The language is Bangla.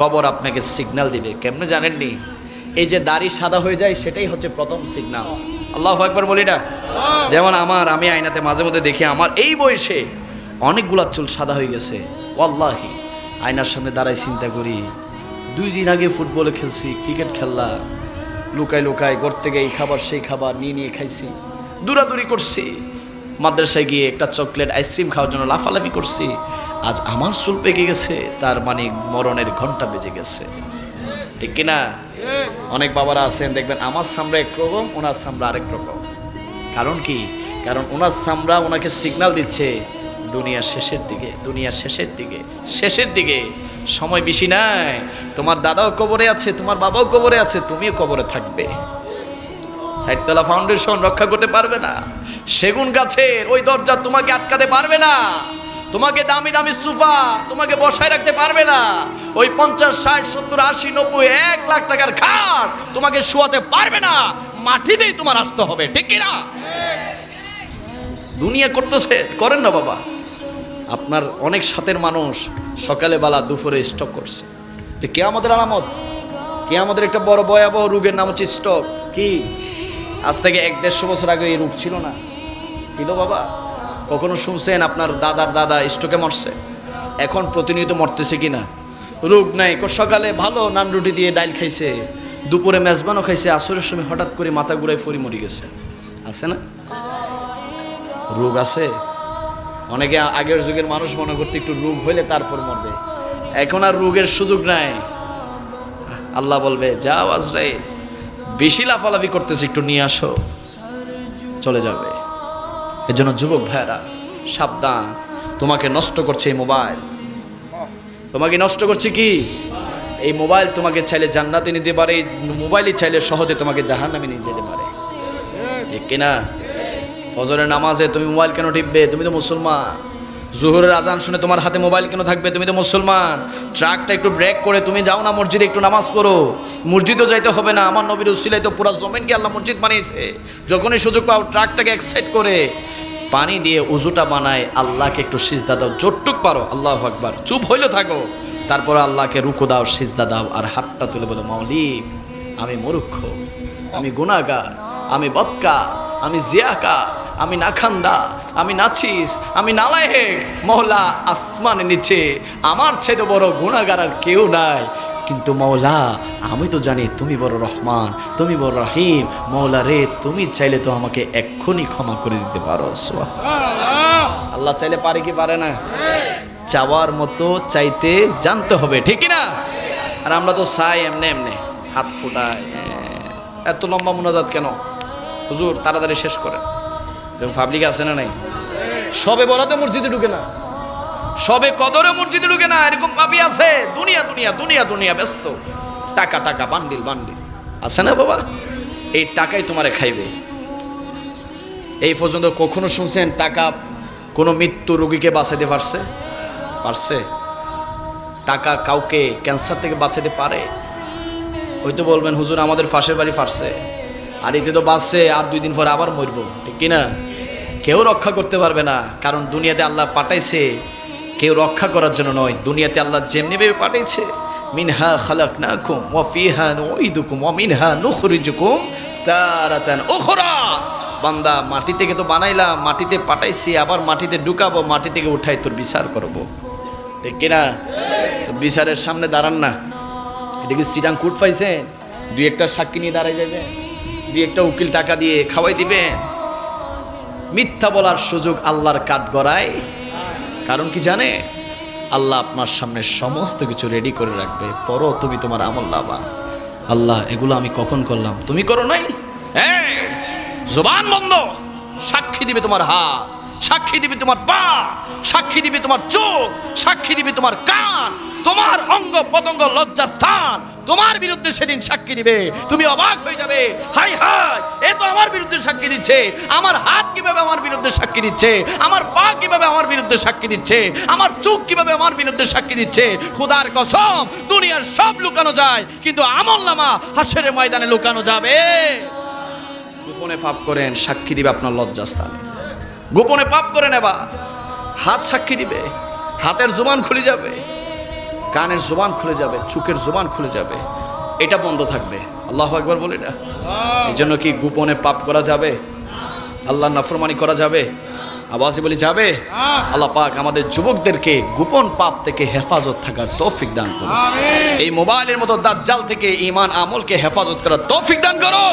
কবর আপনাকে সিগন্যাল দিবে। কেমনে জানেননি? এই যে দাড়ি সাদা হয়ে যায় সেটাই হচ্ছে প্রথম সিগনাল আল্লাহ একবার বলি না যেমন আমার আমি আয়নাতে মাঝে মধ্যে দেখি আমার এই বয়সে অনেকগুলা চুল সাদা হয়ে গেছে। ওয়াল্লাহি আয়নার সামনে দাঁড়াই চিন্তা করি। দুই দিন আগে ফুটবলে খেলছি ক্রিকেট খেললা। লুকায় লুকায় ঘর গিয়ে এই খাবার সেই খাবার নিয়ে নিয়ে খাইছি। দূরাদূরি করছি। মাদ্রাসায় গিয়ে একটা চকলেট আইসক্রিম খাওয়ার জন্য লাফালাফি করছি। আজ আমার চুল পেকে গেছে, তার মানে মরণের ঘণ্টা বেজে গেছে। ঠিক কিনা? অনেক বাবারা আছেন, দেখবেন আমার সামরা একরকম ওনার সামরা আরেক রকম। কারণ কি? কারণ ওনার সামরা ওনাকে সিগন্যাল দিচ্ছে দুনিয়ার শেষের দিকে দুনিয়ার শেষের দিকে শেষের দিকে। সময় বেশি নাই। তোমার দাদাও কবরে আছে, তোমার বাবাও কবরে আছে, তুমিও কবরে থাকবে। সাইডতলা ফাউন্ডেশন রক্ষা করতে পারবে না। সেগুন গাছের ওই দরজা তোমাকে আটকাতে পারবে না। তোমাকে দামি দামি সোফা তোমাকে বসায় রাখতে পারবে না। ওই পঞ্চাশ, ষাট, সত্তর, আশি, নব্বই, এক লাখ টাকার খাট তোমাকে শোয়াতে পারবে না। মাটিতেই তোমার আসতে হবে, ঠিক না? দুনিয়া করতেছে, করেন না বাবা। আপনার অনেক সাথের মানুষ সকালে বেলা দুপুরে স্টক করছে। তো কে আমাদের আলামত? কে আমাদের একটা বড় ভয়াবহ রোগের নাম হচ্ছে স্টক? কি? আজ থেকে এক দেড়শো বছর আগে এই রোগ ছিল না। ছিল বাবা। কখনো শুনছেন আপনার দাদার দাদা স্টকে মরছে? এখন প্রতিনিয়ত মরতেছে কি না রোগ নাই সকালে ভালো নান রুটি দিয়ে ডাইল খাইছে, দুপুরে মেজবানও খাইছে, আসরের সময় হঠাৎ করে মাথা ঘুরাই ফরি মরি গেছে। আছে না? রোগ আছে? অনেকে আগের যুগের মানুষ মনে করতে একটু রোগ হইলে তারপর মরবে। এখন আর রোগের সুযোগ নাই। আল্লাহ বলবে, যাও আজরাই বেশি লাফালাফি করতেছে, একটু নিয়ে আসো, চলে যাবে। এর জন্য যুবক ভাইরা সাবধান। তোমাকে নষ্ট করছে এই মোবাইল। তোমাকে নষ্ট করছে কি? এই মোবাইল তোমাকে চাইলে জান্নাতে নিতে পারে, মোবাইলই চাইলে সহজে তোমাকে জাহান নামে নিয়ে যেতে পারে। ঠিক কিনা? ফজরের নামাজে তুমি মোবাইল কেন টিপবে? তুমি তো মুসলমান। জোহরের আজান শুনে তোমার হাতে মোবাইল কেন থাকবে? তুমি তো মুসলমান। ট্রাকটা একটু ব্রেক করে, তুমি যাও না মসজিদে, একটু নামাজ পড়ো। মসজিদও যাইতে হবে না, আমার নবীর উসিলাই তো পুরো জমেনকে আল্লাহ মসজিদ বানিয়েছে। যখনই সুযোগ পাও, ট্রাকটাকে এক্সাইট করে। পানি দিয়ে উজুটা বানায়, আল্লাহকে একটু সিজদা দাও। জোটটুক পারো, আল্লাহ আকবার। চুপ হইলে থাকো। তারপর আল্লাহকে রুকো দাও, সিজদা দাও, আর হাতটা তুলে বলো মাওলিক আমি মূর্খ আমি গুণাগার আমি বৎকা আমি জিয়াকা আমি নাখান্দা আমি নাচিস আমি নালায়েক মহলা আসমানের নিচে, আমার ছেলে বড় গুণাগার আর কেউ নাই। কিন্তু মৌলা আমি তো জানি তুমি বড় রহমান, তুমি বড় রহিম। মৌলা রে, তুমি চাইলে তো আমাকে এক্ষুনি ক্ষমা করে দিতে পারো। আল্লাহ চাইলে পারে কি পারে না? চাওয়ার মতো চাইতে জানতে হবে, ঠিক না? আর আমরা তো চাই এমনি এমনি, হাত ফুটায়। এত লম্বা মোনাজাত কেন? হুজুর, তাড়াতাড়ি শেষ করে এবং পাবলিক আছে না নাই? সবে বলাতে মসজিদে ঢুকে না। সবে কদরে মসজিদে ঢুকে না, এরকম পাপি আছে। দুনিয়া দুনিয়া দুনিয়া দুনিয়া ব্যস্ত। টাকা টাকা, বান্ডিল বান্ডিল। আছে না বাবা? এই টাকাই তোমারে খাইবে। এই পর্যন্ত কখনো শুনছেন টাকা কোনো মৃত্যু রোগীকে বাঁচাইতে পারছে? পারছে? টাকা কাউকে ক্যান্সার থেকে বাঁচাতে পারে? হয়তো বলবেন, হুজুর, আমাদের পাশের বাড়ি ফাটছে আর এতে তো বাঁচছে, আর দুই দিন পরে আবার মরবো। ঠিক কিনা? কেউ রক্ষা করতে পারবে না, কারণ দুনিয়াতে আল্লাহ পাঠাইছে, কেউ রক্ষা করার জন্য নয়, দুনিয়াতে আল্লাহ যেমনি ভেবে পাঠাইছে, মিনহা খালাক না কুম ও ফিহা নুইদুকুম ও মিনহা নুখরিজুকুম তারাতান উখরা। বান্দা, মাটি থেকে তো বানাইলাম, মাটিতে পাঠাইছি, আবার মাটিতে ঢুকাবো, মাটি থেকে উঠাই তোর বিচার করব। ঠিক কিনা? তো বিচারের সামনে দাঁড়ান না। এটা কি শ্রীরাম কুট পাইছেন? দুই একটা সাক্ষী নিয়ে দাঁড়াই যাবে দুই একটা উকিল টাকা দিয়ে খাওয়াই দিবেন। মিথ্যা বলার সুযোগ আল্লাহর কাঠ গড়ায়। কারণ কি জানে? আল্লাহ আপনার সামনে সমস্ত কিছু রেডি করে রাখবে। পরও তুমি তোমার আমল লাভা আল্লাহ, এগুলো আমি কখন করলাম? তুমি করো নাই? জবান বন্ধ। সাক্ষী দিবে তোমার হাত। সাক্ষী দিবে তোমার পা, সাক্ষী দিবে তোমার চোখ, সাক্ষী দিবে তোমার কান, তোমার অঙ্গ পতঙ্গ লজ্জাস্থান তোমার বিরুদ্ধে সেদিন সাক্ষী দিবে। তুমি অবাক হয়ে যাবে। হাই হাই, এ তো আমার বিরুদ্ধে সাক্ষী দিচ্ছে। আমার হাত কীভাবে আমার বিরুদ্ধে সাক্ষী দিচ্ছে? আমার পা কীভাবে আমার বিরুদ্ধে সাক্ষী দিচ্ছে? আমার চোখ কীভাবে আমার বিরুদ্ধে সাক্ষী দিচ্ছে? খুদার কসম, দুনিয়ার সব লুকানো যায়, কিন্তু আমল নামা হাসের ময়দানে লুকানো যাবে। গোপনে পাপ করেন, সাক্ষী দিবে আপনার লজ্জাস্থানে। গোপনে পাপ করে নেবা। হাত সাক্ষী দিবে হাতের জুবান খুলে যাবে কানের জোবান খুলে যাবে চুকের জোবান খুলে যাবে। এটা বন্ধ থাকবে। আল্লাহ একবার বলে না এই জন্য কি গোপনে পাপ করা যাবে? আল্লাহ নাফরমানি করা যাবে? আবাসে বলি যাবে। আল্লাহ পাক আমাদের যুবকদেরকে গোপন পাপ থেকে হেফাজত থাকার তৌফিক দান করুন এই মোবাইলের মতো দাজ্জাল থেকে ইমান আমলকে হেফাজত করার তৌফিক দান করো